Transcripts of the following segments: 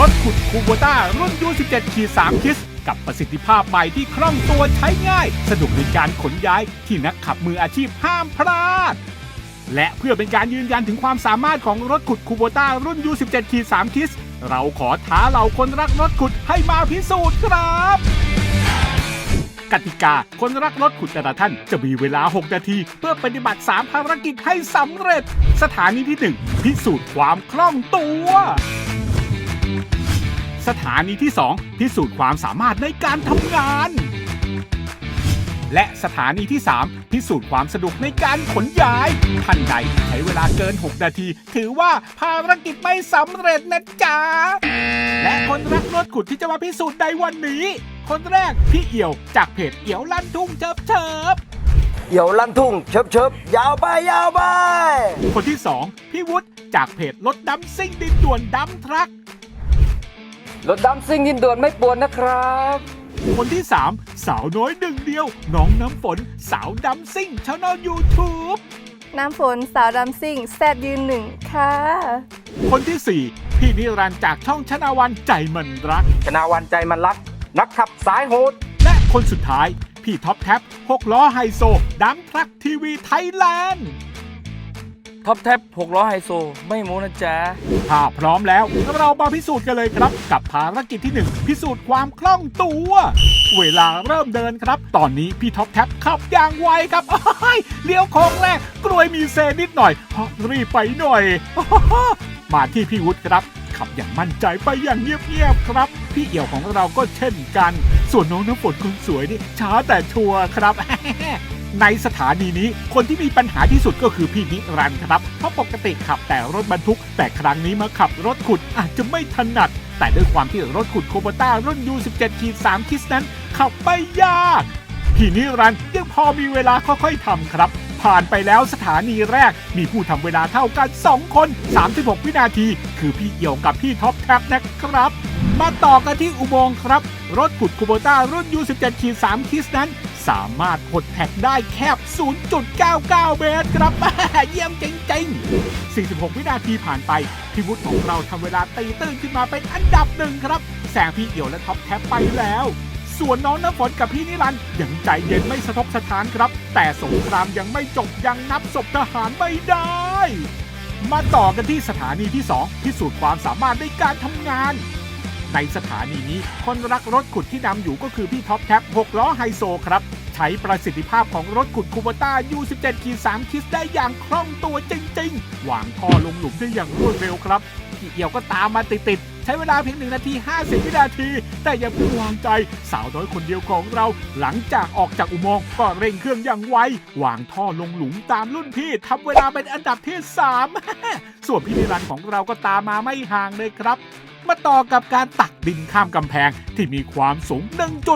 รถขุดคูโบต้ารุ่น U17 ขีด3คิส กับประสิทธิภาพใหม่ที่คล่องตัวใช้ง่าย สะดวกในการขนย้ายที่นักขับมืออาชีพห้ามพลาด และเพื่อเป็นการยืนยันถึงความสามารถของรถขุดคูโบต้ารุ่น U17 ขีด3คิส เราขอท้าเหล่าคนรักรถขุดให้มาพิสูจน์ครับกติกาคนรักรถขุดแต่ละท่านจะมีเวลา 6 นาที เพื่อปฏิบัติ 3 ภารกิจให้สำเร็จ สถานีที่ 1 พิสูจน์ความคล่องตัว สถานีที่ 2 พิสูจน์ความสามารถในการทำงาน และสถานีที่ 3 พิสูจน์ความสะดวกในการขนย้าย ท่านใดใช้เวลาเกิน 6 นาที ถือว่าภารกิจไม่สำเร็จนะจ๊ะ และคนรักรถขุดที่จะมาพิสูจน์ในวันนี้ คนแรกพี่เอี่ยวจากเพจเอี่ยวลั่นทุ่งเชิบเชิบเหี่ยวลั่นทุ่งเชิบเชิบยาวไปยาวไป คนที่สองพี่วุฒิจากเพจรถดำซิ่งดินด่วนดำทรัค รถดำซิ่งดินด่วนไม่ปวนนะครับ คนที่สามสาวน้อยหนึ่งเดียว น้องน้ำฝนสาวดำซิ่งช anel YouTube น้ำฝนสาวดำซิ่งแซดยืนหนึ่งค่ะ คนที่สี่พี่นิรันดร์จากช่องชนาวันใจมันรัก ชนาวันใจมันรัก นักขับสายโหด และคนสุดท้าย พี่ท็อปแท็บ6ล้อไฮโซดัมทรัคทีวีไทยแลนด์ ท็อปแท็บ6ล้อไฮโซ ไม่โม้นะจ๊ะ ถ้าพร้อมแล้ว เรามาพิสูจน์กันเลยครับ กับภารกิจที่ 1 พิสูจน์ความคล่องตัว เวลาเริ่มเดินครับ ตอนนี้พี่ท็อปแท็บขับอย่างไวครับอ้ยเลี้ยวโค้งแรก กลวยมีเซนิดหน่อยเพราะรีบไปหน่อย มาที่พี่วุฒิครับ ขับอย่างมั่นใจไปอย่างเงียบๆครับ พี่เอี่ยวของเราก็เช่นกัน ส่วนน้องน้ำฝนคนสวยนี่ช้าแต่ชัวร์ครับ ในสถานีนี้ คนที่มีปัญหาที่สุดก็คือพี่นิรันดร์ครับ เพราะปกติขับแต่รถบรรทุก แต่ครั้งนี้มาขับรถขุดอาจจะไม่ถนัด แต่ด้วยความที่รถขุดโคบต้ารุ่น U17 ขีด3คิสนั้น ขับไม่ยาก พี่นิรันดร์ยังพอมีเวลาค่อยๆทำครับผ่านไปแล้วสถานีแรกมีผู้ทำเวลาเท่ากัน 2 คน 36 วินาที คือพี่เอี่ยวกับพี่ท็อปแท็บนะครับ มาต่อกันที่อุโมงค์ครับ รถขุดคูโบต้ารุ่น U17 ขีด3คิสนั้น สามารถหดแท็กได้แคบ 0.99 เมตรครับเยี่ยมจริงๆ 46 วินาทีผ่านไปพี่วุฒของเราทำเวลาตีตื้นขึ้นมาเป็นอันดับหนึ่งครับแซงพี่เอี่ยวและท็อปแท็บไปแล้ว ส่วนน้องน้ำฝนกับพี่นิรันด์ยังใจเย็นไม่สะทกสะท้านครับ แต่สงครามยังไม่จบยังนับศพทหารไม่ได้ มาต่อกันที่สถานีที่ 2 พิสูจน์ความสามารถในการทำงาน ในสถานีนี้คนรักรถขุดที่นำอยู่ก็คือพี่ท็อปแท็บ6ล้อไฮโซครับ ใช้ประสิทธิภาพของรถขุดคูบต้า U17 ขีด3คิสได้อย่างคล่องตัวจริงๆวางท่อลงหลุมได้อย่างรวดเร็วครับพี่เอี่ยวก็ตามมาติดๆ ใช้เวลาเพียง1นาที 50 วินาที แต่อย่าเพิ่งวางใจ สาวน้อยคนเดียวของเรา หลังจากออกจากอุโมงค์ก็เร่งเครื่องอย่างไววางท่อลงหลุมตามรุ่นพี่ทำเวลาเป็นอันดับที่ 3 ส่วนพี่นิรันดร์ของเราก็ตามมาไม่ห่างเลยครับ มาต่อกับการตักดินข้ามกำแพงที่มีความสูง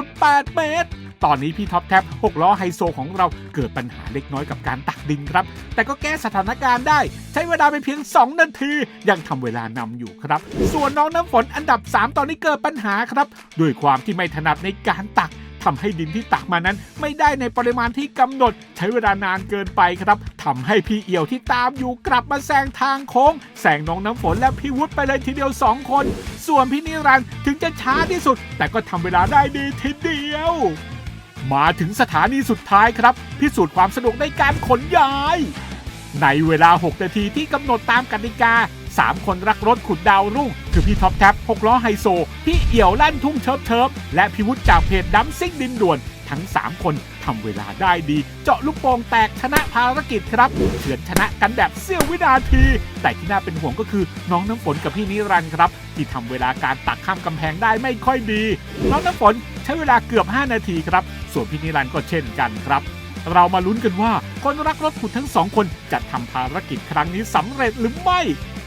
1.8 เมตร ตอนนี้พี่ท็อปแท็บ6ล้อไฮโซของเราเกิดปัญหาเล็กน้อยกับการตักดินครับ แต่ก็แก้สถานการณ์ได้ ใช้เวลาไปเพียง 2 นาที ยังทำเวลานำอยู่ครับ ส่วนน้องน้ำฝนอันดับ 3 ตอนนี้เกิดปัญหาครับ ด้วยความที่ไม่ถนัดในการตัก ทำให้ดินที่ตักมานั้น ไม่ได้ในปริมาณที่กำหนด ใช้เวลานานเกินไปครับทำให้พี่เอี่ยวที่ตามอยู่กลับมาแซงทางโค้งแซงน้องน้ำฝนและพี่วุฒิไปเลยทีเดียว 2 คน ส่วนพี่นิรันด์ถึงจะช้าที่สุด แต่ก็ทำเวลาได้ดีทีเดียว มาถึงสถานีสุดท้ายครับ พิสูจน์ความสะดวกในการขนย้ายในเวลา 6 นาทีที่กำหนดตามกติกา 3 คนรักรถขุดดาวรุ่ง คือพี่ท็อปแท็บ6ล้อไฮโซ พี่เอี่ยวลั่นทุ่งเชิบเชิบและพี่วุฒิจากเพจดัมซิ่งดินด่วน ทั้ง 3 คนทำเวลาได้ดี เจาะลูกโป่งแตกชนะภารกิจครับเฉือนชนะกันแบบเสี้ยววินาที แต่ที่น่าเป็นห่วงก็คือน้องน้ำฝนกับพี่นิรันดร์ครับ ที่ทำเวลาการตักข้ามกำแพงได้ไม่ค่อยดี น้องน้ำฝนใช้เวลาเกือบ 5 นาทีครับ ส่วนพี่นิรันดร์ก็เช่นกันครับเรามาลุ้นกันว่าคนรักรถขุดทั้งสองคนจะทำภารกิจครั้งนี้สำเร็จหรือไม่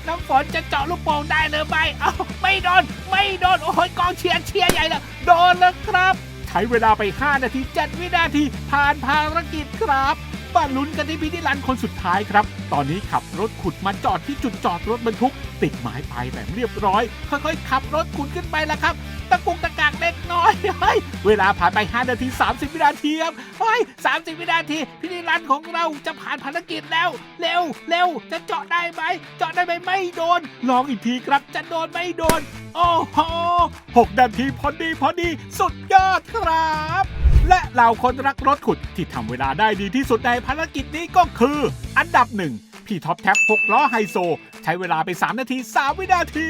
น้ำฝนจะเจาะลูกโป่งได้หรือไม่เอ้าไม่โดน ไม่โดน โอ้ยกองเชียร์เชียร์ใหญ่เลยโดนแล้วครับ ใช้เวลาไป 5 นาที 7 วินาทีผ่านภารกิจครับ มาลุ้นกันที่พิธีรันคนสุดท้ายครับ ตอนนี้ขับรถขุดมาจอดที่จุดจอดรถบรรทุก ติดไม้ไปแบบเรียบร้อย ค่อยๆ ขับรถขุดขึ้นไปแล้วครับ ตะกุกตะกากเล็กน้อยเฮ้ยเวลาผ่านไป 5 นาที 30 วินาทีครับเฮ้ย30 วินาทีพิธีรันของเราจะผ่านภารกิจแล้ว เร็วเร็วจะเจาะได้ไหมเจาะได้ไหมไม่โดน ลองอีกทีครับจะโดนไม่โดน โอ้โหหนาทีพอดีพอดี สุดยอดครับ และเหล่าคนรักรถขุดที่ทำเวลาได้ดีที่สุดในภารกิจนี้ก็คือ อันดับหนึ่งพี่ท็อปแท็บ6ล้อไฮโซ ใช้เวลาไป 3 นาที 3 วินาที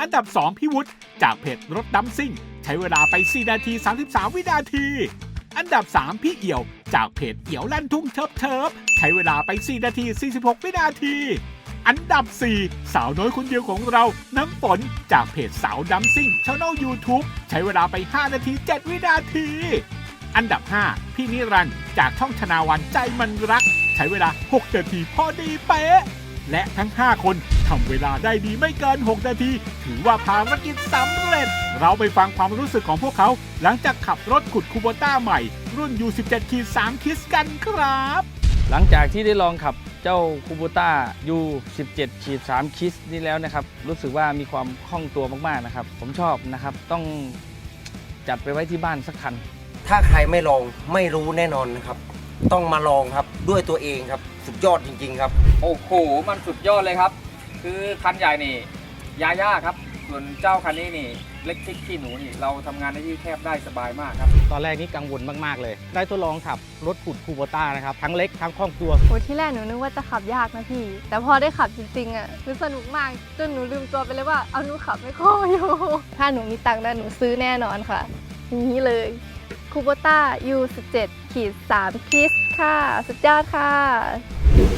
อันดับ 2 พี่วุฒิจากเพจรถดัมซิ่ง ใช้เวลาไป 4 นาที 33 วินาที อันดับ 3 พี่เอี่ยว จากเพจเอี่ยวลั่นทุ่งเทิบเทิบใช้เวลาไป 4 นาที 46 วินาทีอันดับ 4 สาวน้อยคนเดียวของเรา น้ำฝนจากเพจสาวดัมซิ่งช่องยูทูบใช้เวลาไป 5 นาที 7 วินาที อันดับ 5 พี่นิรันดร์จากช่องชนาวันใจมันรัก ใช้เวลา 6 นาทีพอดีเป๊ะ และทั้ง 5 คนทำเวลาได้ดีไม่เกิน 6 นาที ถือว่าภารกิจสำเร็จ เราไปฟังความรู้สึกของพวกเขา หลังจากขับรถขุดคูโบต้าใหม่ รุ่น U17 ขีด3คิสกันครับ หลังจากที่ได้ลองขับเจ้าคูบูต้า U17 ขีด3คิสนี่แล้วนะครับ รู้สึกว่ามีความคล่องตัวมากๆนะครับ ผมชอบนะครับต้องจัดไปไว้ที่บ้านสักคัน ถ้าใครไม่ลองไม่รู้แน่นอนนะครับ ต้องมาลองครับด้วยตัวเองครับสุดยอดจริง ๆ ครับ โอ้โห มันสุดยอดเลยครับ คือคันใหญ่นี่ยาย่าครับ ส่วนเจ้าคันนี้นี่เล็กพริกขี้หนูนี่เราทำงานในที่แคบได้สบายมากครับ ตอนแรกนี่กังวลมากๆเลย ได้ทดลองขับรถขุดคูโบต้านะครับ ทั้งเล็กทั้งคล่องตัว โอ้ที่แรกหนูนึกว่าจะขับยากนะพี่ แต่พอได้ขับจริงๆอะคือสนุกมากจนหนูลืมตัวไปเลยว่าเอาหนูขับไม่ค่อยอยู่ ถ้าหนูมีตังค์นะหนูซื้อแน่นอนค่ะนี้เลย คูโบต้า U17 ขีด3คิสค่ะ สุดยอดค่ะ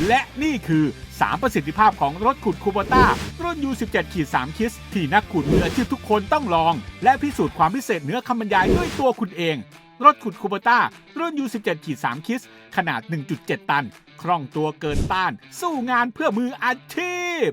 และนี่คือ 3 ประสิทธิภาพของรถขุดคูโบต้า รุ่น U17 ขีด3คิสที่นักขุดมืออาชีพทุกคนต้องลอง และพิสูจน์ความพิเศษเหนือคำบรรยายด้วยตัวคุณเอง รถขุดคูโบต้า รุ่น U17 ขีด3คิสขนาด 1.7 ตัน คล่องตัวเกินต้าน สู้งานเพื่อมืออาชีพ